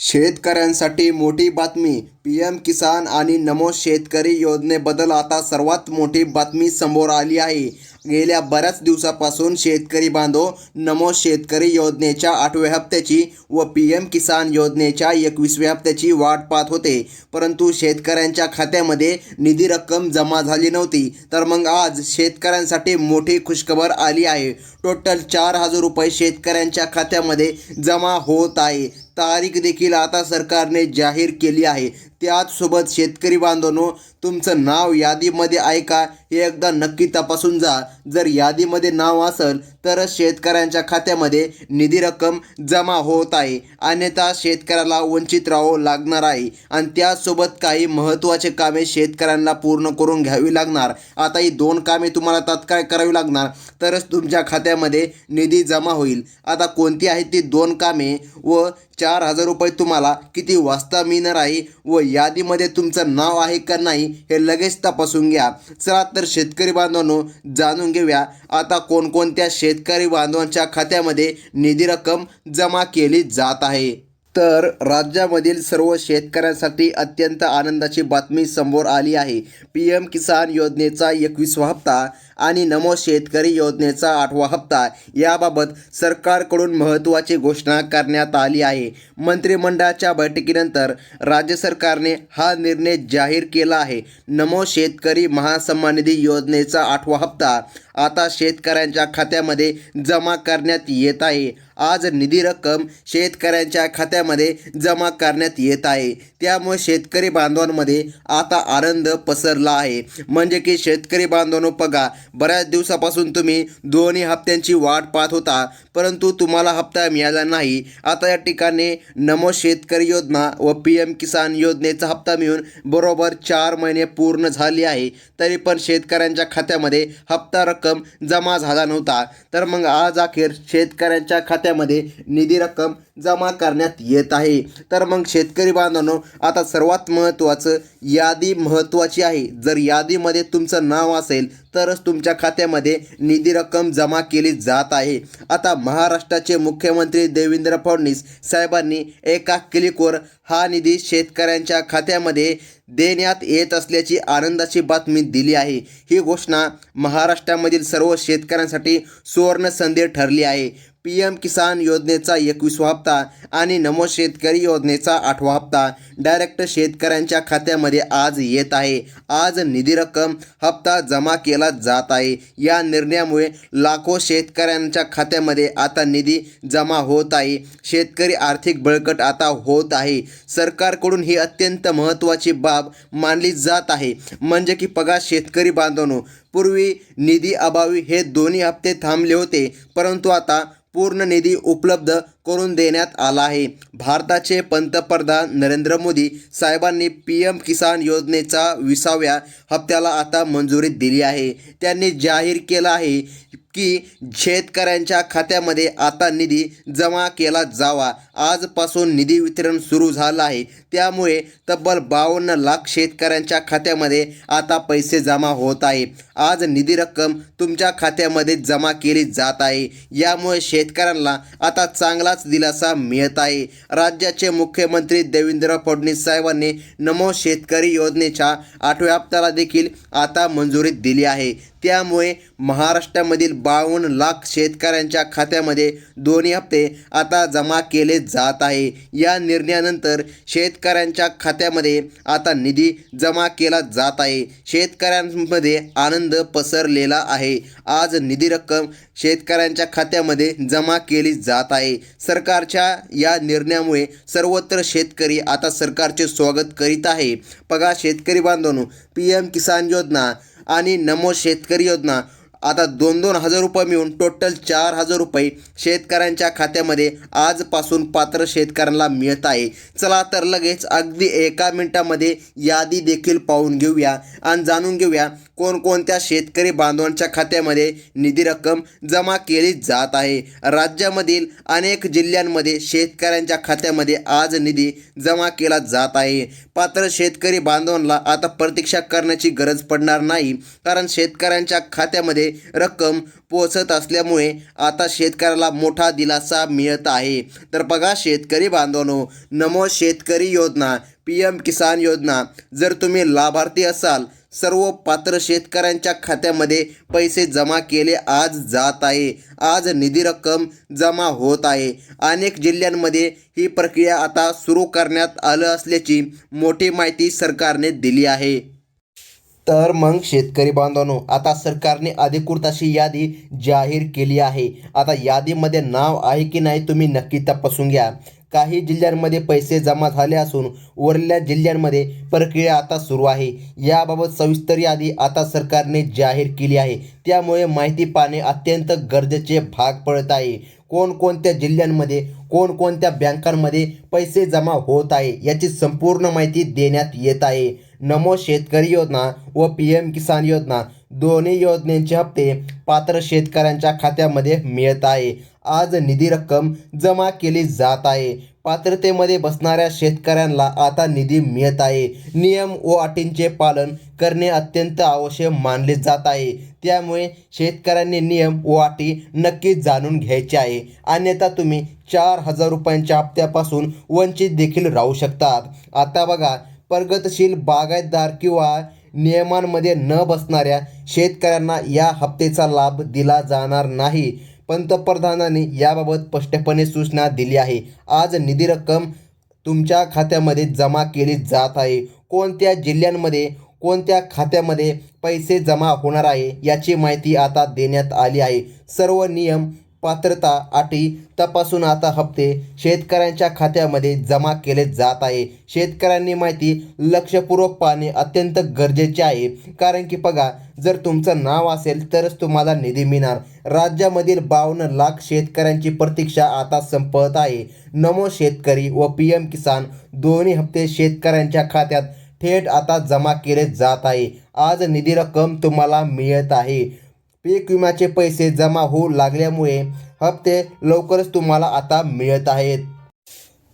शेतकऱ्यांसाठी मोठी बातमी. पीएम किसान आणि नमो शेतकरी योजनेबद्दल आता सर्वात मोठी बातमी समोर आली आहे. गेल्या बऱ्याच दिवसापासून शेतकरी बांधव नमो शेतकरी योजनेच्या आठव्या हप्त्याची व पी एम किसान योजनेच्या एकवीसव्या हप्त्याची वाट पाहत होते. परंतु शेतकऱ्यांच्या खात्यामध्ये निधी रक्कम जमा झाली नव्हती. तर मग आज शेतकऱ्यांसाठी मोठी खुशखबर आली आहे. टोटल चार हजार रुपये शेतकऱ्यांच्या खात्यामध्ये जमा होत आहे. तारीख देखील आता सरकारने जाहीर केली आहे. त्याचसोबत शेतकरी बांधवनो तुमचं नाव यादीमध्ये आहे का हे एकदा नक्की तपासून जा. जर यादीमध्ये नाव असेल तरच शेतकऱ्यांच्या खात्यामध्ये निधी रक्कम जमा होत आहे. अन्यथा शेतकऱ्याला वंचित राहावं लागणार आहे. आणि त्याचसोबत काही महत्त्वाचे कामे शेतकऱ्यांना पूर्ण करून घ्यावी लागणार. आता ही दोन कामे तुम्हाला तात्काळ करावी लागणार तरच तुमच्या खात्यामध्ये निधी जमा होईल. आता कोणती आहेत ती दोन कामे व चार हजार रुपये तुम्हाला किती वाजता मिळणार आहे व यादीमध्ये तुमचं नाव आहे का नाही हे लगेच तपासून घ्या. चला तर शेतकरी बांधवांनो जाणून घेऊया. आता कोणकोणत्या शेतकरी बांधवांच्या खात्यामध्ये निधी रक्कम जमा केली जात आहे? तर राज्यामधील सर्व शेतकऱ्यांसाठी अत्यंत आनंदाची बातमी समोर आली आहे. पी एम किसान योजनेचा एकवीसवा हप्ता आणि नमो शेतकरी योजनेचा आठवा हप्ता. याबाबत सरकारकडून महत्त्वाची घोषणा करण्यात आली आहे. मंत्रिमंडळाच्या बैठकीनंतर राज्य सरकारने हा निर्णय जाहीर केला आहे. नमो शेतकरी महासन्मान निधी योजनेचा आठवा हप्ता आता शेतकऱ्यांच्या खात्यामध्ये जमा करण्यात येत आहे. आज निधी रक्कम शेतकऱ्यांच्या खात्यामध्ये जमा करण्यात येत आहे. त्यामुळे शेतकरी बांधवांमध्ये आता आनंद पसरला आहे. म्हणजे की शेतकरी बांधवांनो बघा बऱ्याच दिवसापासून तुम्ही दोन्ही हप्त्यांची वाट पाहत होता परंतु तुम्हाला हप्ता मिळाला नाही. आता या ठिकाणी नमो शेतकरी योजना व पी एम किसान योजनेचा हप्ता मिळून बरोबर चार महिने पूर्ण झाले आहे. तरी पण शेतकऱ्यांच्या खात्यामध्ये हप्ता रक्कम जमा झाला नव्हता. तर मग आज अखेर शेतकऱ्यांच्या खात्यामध्ये निधी रक्कम जमा करण्यात येत आहे. तर मग शेतकरी बांधवांनो आता सर्वात महत्त्वाचं यादी महत्त्वाची आहे. जर यादीमध्ये तुमचं नाव असेल तरच तुमच्या खात्यामध्ये निधी रक्कम जमा केली जात आहे. आता महाराष्ट्राचे मुख्यमंत्री देवेंद्र फडणवीस साहेबांनी एका क्लिकवर हा निधी शेतकऱ्यांच्या खात्यामध्ये देण्यात येत असल्याची आनंदाची बातमी दिली आहे. ही घोषणा महाराष्ट्रामधील सर्व शेतकऱ्यांसाठी सुवर्ण संधी ठरली आहे. पी एम किसान योजनेचा एकवीसवा हप्ता आणि नमो शेतकरी योजनेचा आठवा हप्ता डायरेक्ट शेतकऱ्यांच्या खात्यामध्ये आज येत आहे. आज निधी रक्कम हप्ता जमा केला जात आहे. या निर्णयामुळे लाखो शेतकऱ्यांच्या खात्यामध्ये आता निधी जमा होत आहे. शेतकरी आर्थिक बळकट आता होत आहे. सरकारकडून ही अत्यंत महत्त्वाची बाब मानली जात आहे. म्हणजे की पगार शेतकरी बांधवनो पूर्वी निधी अभावी हे दोन्ही हप्ते थांबले होते परंतु आता पूर्ण निधी उपलब्ध करून देण्यात आला आहे. भारताचे पंतप्रधान नरेंद्र मोदी साहेबांनी पी एम किसान योजनेचा विसाव्या हप्त्याला आता मंजुरी दिली आहे. त्यांनी जाहीर केलं आहे की शेतकऱ्यांच्या खात्यामध्ये आता निधी जमा केला जावा. आजपासून निधी वितरण सुरू झालं आहे. त्यामुळे तब्बल बावन्न लाख शेतकऱ्यांच्या खात्यामध्ये आता पैसे जमा होत आहे. आज निधी रक्कम तुमच्या खात्यामध्ये जमा केली जात आहे. यामुळे शेतकऱ्यांना आता चांगलाच दिलासा मिळत आहे. राज्याचे मुख्यमंत्री देवेंद्र फडणवीस साहेबांनी नमो शेतकरी योजनेच्या आठव्या हप्त्याला देखील आता मंजुरी दिली आहे. त्यामुळे महाराष्ट्रामधील बावन्न लाख शेतकऱ्यांच्या खात्यामध्ये दोन्ही हप्ते आता जमा केले जात आहे. या निर्णयानंतर शेतकऱ्यांच्या खात्यामध्ये आता निधी जमा केला जात आहे. शेतकऱ्यांमध्ये आनंद पसरलेला आहे. आज निधी रक्कम शेतकऱ्यांच्या खात्यामध्ये जमा केली जात आहे. सरकारच्या या निर्णयामुळे सर्वत्र शेतकरी आता सरकारचे स्वागत करीत आहे. पगा शेतकरी बांधवांनो पी एम किसान योजना आणि नमो शेतकरी योजना आता दोन दोन हजार रुपये मिळून टोटल चार हजार रुपये शेतकऱ्यांच्या खात्यामध्ये आजपासून पात्र शेतकऱ्यांना मिळत आहे. चला तर लगेच अगदी एका मिनिटामध्ये यादी देखील पाहून घेऊया आणि जाणून घेऊया कोणकोणत्या शेतकरी बांधवांच्या खात्यामध्ये निधी रक्कम जमा केली जात आहे? राज्यामधील अनेक जिल्ह्यांमध्ये शेतकऱ्यांच्या खात्यामध्ये आज निधी जमा केला जात आहे. पात्र शेतकरी बांधवांना आता प्रतीक्षा करण्याची गरज पडणार नाही कारण शेतकऱ्यांच्या खात्यामध्ये रक्कम पोचत असल्यामुळे आता शेतकऱ्याला मोठा दिलासा मिळत आहे. तर बघा शेतकरी बांधवांनो नमो शेतकरी योजना पी एम किसान योजना जर तुम्ही लाभार्थी असाल सर्व पात्र शेतकऱ्यांच्या खात्यामध्ये पैसे जमा केले आज जात आहे. आज निधी रक्कम जमा होत आहे. अनेक जिल्ह्यांमध्ये ही प्रक्रिया आता सुरू करण्यात आलं असल्याची मोठी माहिती सरकारने दिली आहे. तर मग शेतकरी बांधवांनो आता सरकारने अधिकृत अशी यादी जाहीर केली आहे. आता यादीमध्ये नाव आहे की नाही तुम्ही नक्की तपासून घ्या. काही जिल्ह्यांमध्ये पैसे जमा झाले असून उरलेल्या जिल्ह्यांमध्ये प्रक्रिया आता सुरू आहे. याबाबत सविस्तर यादी आता सरकारने जाहीर केली आहे. त्यामुळे माहिती पाहणे अत्यंत गरजेचे भाग पडत आहे. कोणकोणत्या जिल्ह्यांमध्ये कोणकोणत्या बँकांमध्ये पैसे जमा होत आहे याची संपूर्ण माहिती देण्यात येत आहे. नमो शेतकरी योजना व पी एम किसान योजना दोन्ही योजनेचे हप्ते पात्र शेतकऱ्यांच्या खात्यामध्ये मिळत आहे. आज निधी रक्कम जमा केली जात आहे. पात्रतेमध्ये बसणाऱ्या शेतकऱ्यांना आता निधी मिळत आहे. नियम व अटींचे पालन करणे अत्यंत आवश्यक मानले जात आहे. त्यामुळे शेतकऱ्यांनी नियम व अटी नक्की जाणून घ्यायचे आहे. अन्यथा तुम्ही चार हजार रुपयांच्या हप्त्यापासून वंचित देखील राहू शकतात. आता बघा प्रगतशील बागायतदार किंवा नियमांमध्ये न बसणाऱ्या शेतकऱ्यांना या हप्त्याचा लाभ दिला जाणार नाही. पंतप्रधानांनी याबाबत स्पष्टपणे सूचना दिली आहे. आज निधी रक्कम तुमच्या खात्यामध्ये जमा केली जात आहे. कोणत्या जिल्ह्यांमध्ये कोणत्या खात्यामध्ये पैसे जमा होणार आहे याची माहिती आता देण्यात आली आहे. सर्व नियम पात्रता अटी तपासून आता हप्ते शेतकऱ्यांच्या खात्यामध्ये जमा केले जात आहे. शेतकऱ्यांनी माहिती लक्षपूर्वक पाहणे अत्यंत गरजेचे आहे. कारण की बघा जर तुमचं नाव असेल तरच तुम्हाला निधी मिळणार. राज्यामधील बावन्न लाख शेतकऱ्यांची प्रतीक्षा आता संपत आहे. नमो शेतकरी व पी एम किसान दोन्ही हप्ते शेतकऱ्यांच्या खात्यात थेट आता जमा केले जात आहे. आज निधी रक्कम तुम्हाला मिळत आहे. पीक विम्याचे पैसे जमा होऊ लागल्यामुळे हप्ते लवकरच तुम्हाला आता मिळत आहेत.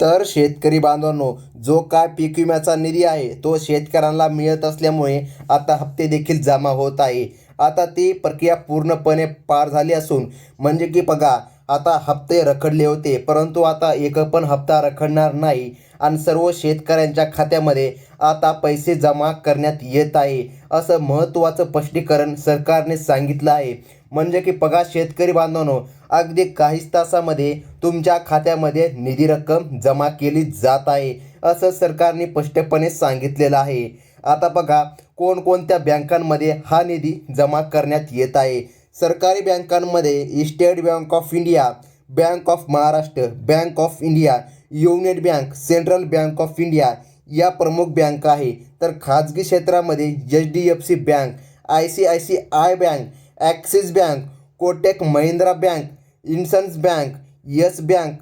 तर शेतकरी बांधवांनो जो काय पीक विम्याचा निधी आहे तो शेतकऱ्यांना मिळत असल्यामुळे आता हप्ते देखील जमा होत आहे. आता ती प्रक्रिया पूर्णपणे पार झाली असून म्हणजे की बघा आता हप्ते रखडले होते परंतु आता एक पण हप्ता रखडणार नाही आणि सर्व शेतकऱ्यांच्या खात्यामध्ये आता पैसे जमा करण्यात येत आहे असं महत्त्वाचं स्पष्टीकरण सरकारने सांगितलं आहे. म्हणजे की बघा शेतकरी बांधवांनो अगदी काहीच तासामध्ये तुमच्या खात्यामध्ये निधी रक्कम जमा केली जात आहे असं सरकारने स्पष्टपणे सांगितलेलं आहे. आता बघा कोणकोणत्या बँकांमध्ये हा निधी जमा करण्यात येत आहे. सरकारी बँकांमध्ये state bank of India bank of Maharashtra bank of India union bank central bank of India या प्रमुख बँक आहे. तर खाजगी क्षेत्रामध्ये H D F C bank I C I C I bank axis bank Kotak Mahindra bank इन्शन्स bank yes bank.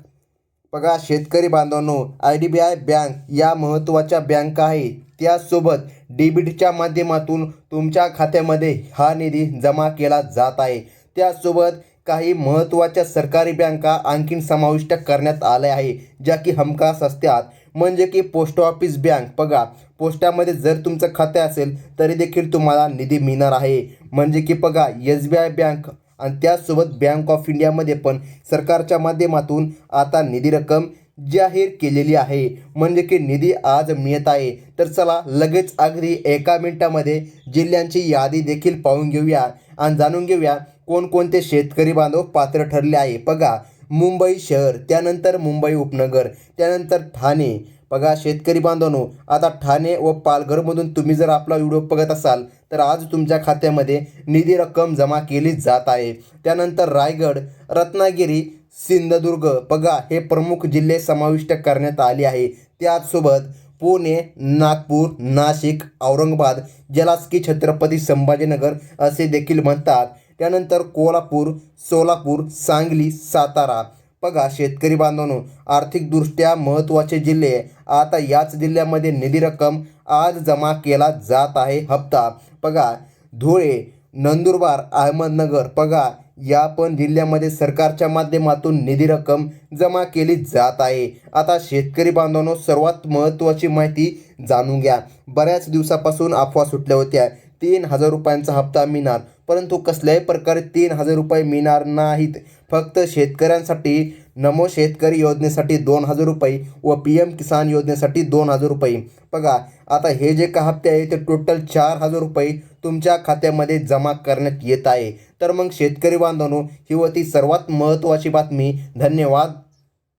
बघा शेतकरी बांधवांनो I D B I bank या महत्त्वाच्या बँक आहे त्यासोबत डेबिटच्या माध्यमातून तुमच्या खात्यामध्ये हा निधी जमा केला जात आहे. त्यासोबत काही महत्त्वाच्या सरकारी बँका आणखीन समाविष्ट करण्यात आल्या आहे ज्या की हमखास असतात. म्हणजे की पोस्ट ऑफिस बँक. बघा पोस्टामध्ये जर तुमचं खाते असेल तरी देखील तुम्हाला निधी मिळणार आहे. म्हणजे की बघा एस बी आय बँक आणि त्याचसोबत बँक ऑफ इंडियामध्ये पण सरकारच्या माध्यमातून आता निधी रक्कम जाहीर केलेली आहे. म्हणजे की निधी आज मिळत आहे. तर चला लगेच अगदी एका मिनिटामध्ये जिल्ह्यांची यादी देखील पाहून घेऊया. आणि जाणून घेऊया कोणकोणते शेतकरी बांधव पात्र ठरले आहे. बघा मुंबई शहर त्यानंतर मुंबई उपनगर त्यानंतर ठाणे. बघा शेतकरी बांधवांनो आता ठाणे व पालघरमधून तुम्ही जर आपला व्हिडिओ बघत असाल तर आज तुमच्या खात्यामध्ये निधी रक्कम जमा केली जात आहे. त्यानंतर रायगड रत्नागिरी सिंधुदुर्ग बघा हे प्रमुख जिल्हे समाविष्ट करण्यात आले आहे. त्याचसोबत पुणे नागपूर नाशिक औरंगाबाद जलास्की की छत्रपती संभाजीनगर असे देखील म्हणतात. त्यानंतर कोल्हापूर सोलापूर सांगली सातारा. बघा शेतकरी बांधवांनो आर्थिकदृष्ट्या महत्त्वाचे जिल्हे. आता याच जिल्ह्यामध्ये निधी रक्कम आज जमा केला जात आहे. हप्ता बघा धुळे नंदुरबार अहमदनगर पगार या पण जिल्ह्यामध्ये सरकारच्या माध्यमातून निधी रक्कम जमा केली जात आहे. आता शेतकरी बांधवांनो सर्वात महत्त्वाची माहिती जाणून घ्या. बऱ्याच दिवसापासून अफवा सुटल्या होत्या. तीन हजार रुपयांचा हप्ता मिळणार. परंतु कसल्याही प्रकारे तीन हजार रुपये मिळणार नाहीत. फक्त शेतकऱ्यांसाठी नमो शेतकरी योजनेसाठी दोन हजार रुपये व पी एम किसान योजनेसाठी दोन हजार रुपये. बघा आता हे जे का हप्ते आहे ते टोटल चार हजार रुपये तुमच्या खात्यामध्ये जमा करण्यात येत आहे. तर मग शेतकरी बांधवांनो ही होती सर्वात महत्त्वाची बातमी. धन्यवाद.